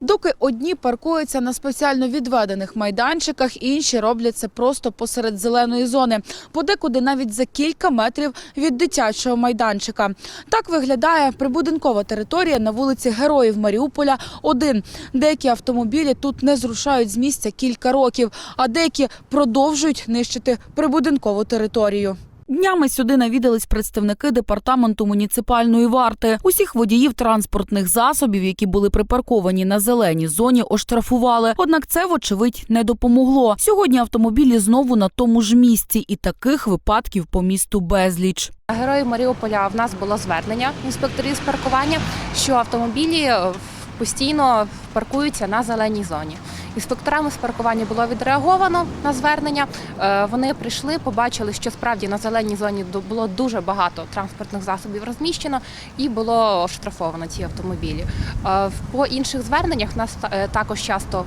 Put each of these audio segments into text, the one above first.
Доки одні паркуються на спеціально відведених майданчиках, інші роблять це просто посеред зеленої зони, подекуди навіть за кілька метрів від дитячого майданчика. Так виглядає прибудинкова територія на вулиці Героїв Маріуполя. Один деякі автомобілі тут не зрушають з місця кілька років, а деякі продовжують нищити прибудинкову територію. Днями сюди навідались представники департаменту муніципальної варти. Усіх водіїв транспортних засобів, які були припарковані на зеленій зоні, оштрафували. Однак це, вочевидь, не допомогло. Сьогодні автомобілі знову на тому ж місці, і таких випадків по місту безліч. Героїв Маріуполя в нас було звернення інспекторів з паркування, що автомобілі е, постійно паркуються на зеленій зоні. Інспекторами з паркування було відреаговано на звернення. Е, Вони прийшли, побачили, що справді на зеленій зоні було дуже багато транспортних засобів розміщено і було оштрафовано ці автомобілі. Е, По інших зверненнях нас е, також часто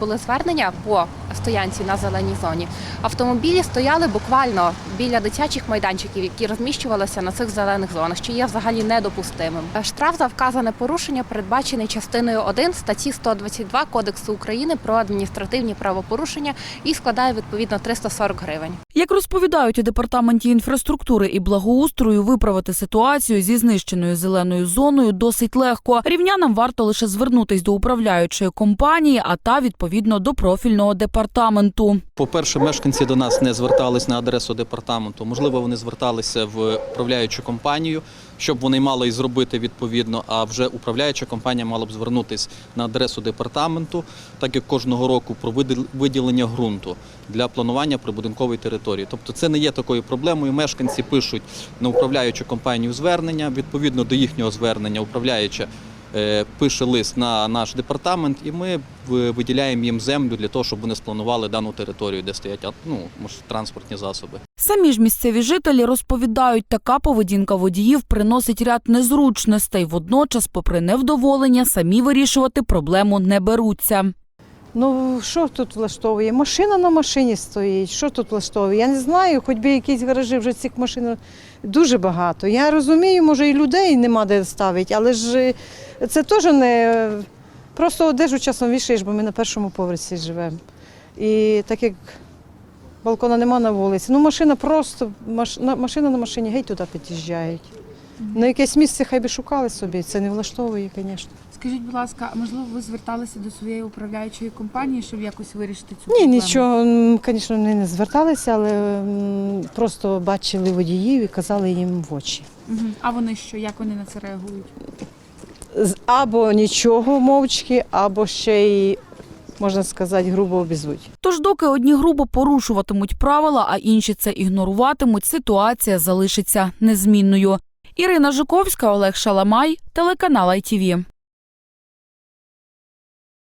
були звернення по стоянці на зеленій зоні. Автомобілі стояли буквально біля дитячих майданчиків, які розміщувалися на цих зелених зонах, що є взагалі недопустимим. Штраф за вказане порушення передбачений частиною 1 статті 122 Кодексу України про адміністративні правопорушення і складає відповідно 340 гривень. Як розповідають у департаменті інфраструктури і благоустрою, виправити ситуацію зі знищеною зеленою зоною досить легко. Рівнянам варто лише звернутись до управляючої компанії, а та відповідно до профільного департаменту. По-перше, мешканці до нас не звертались на адресу департаменту. Можливо, вони зверталися в управляючу компанію, щоб вони мали і зробити відповідно. А вже управляюча компанія мала б звернутись на адресу департаменту, так як кожного року про виділ- виділення ґрунту для планування прибудинкової території. Тобто, це не є такою проблемою. Мешканці пишуть на управляючу компанію звернення. Відповідно до їхнього звернення, управляюча пише лист на наш департамент, і ми виділяємо їм землю для того, щоб вони спланували дану територію, де стоять ну, транспортні засоби. Самі ж місцеві жителі розповідають, така поведінка водіїв приносить ряд незручностей. Водночас, попри невдоволення, самі вирішувати проблему не беруться. Ну, що тут влаштовує? Машина на машині стоїть. Що тут влаштовує? Я не знаю, хоч би якісь гаражі вже цих машин дуже багато. Я розумію, може і людей нема де ставити, але ж е, це теж не просто одежу часом вішаєш, бо ми на першому поверсі живемо. І так як балкона нема на вулиці, ну машина просто машина на машині геть туди під'їжджають. На якесь місце хай би шукали собі, це не влаштовує, звісно. Скажіть, будь ласка, а можливо, ви зверталися до своєї управляючої компанії, щоб якось вирішити цю Ні, проблему? нічого, м, звісно, вони не зверталися, але м, просто бачили водіїв і казали їм в очі. Мгм. А вони що? Як вони на це реагують? З- Або нічого мовчки, або ще й, можна сказати, грубо обізвуть. Тож, доки одні грубо порушуватимуть правила, а інші це ігноруватимуть, ситуація залишиться незмінною. Ірина Жуковська, Олег Шаламай, телеканал ITV.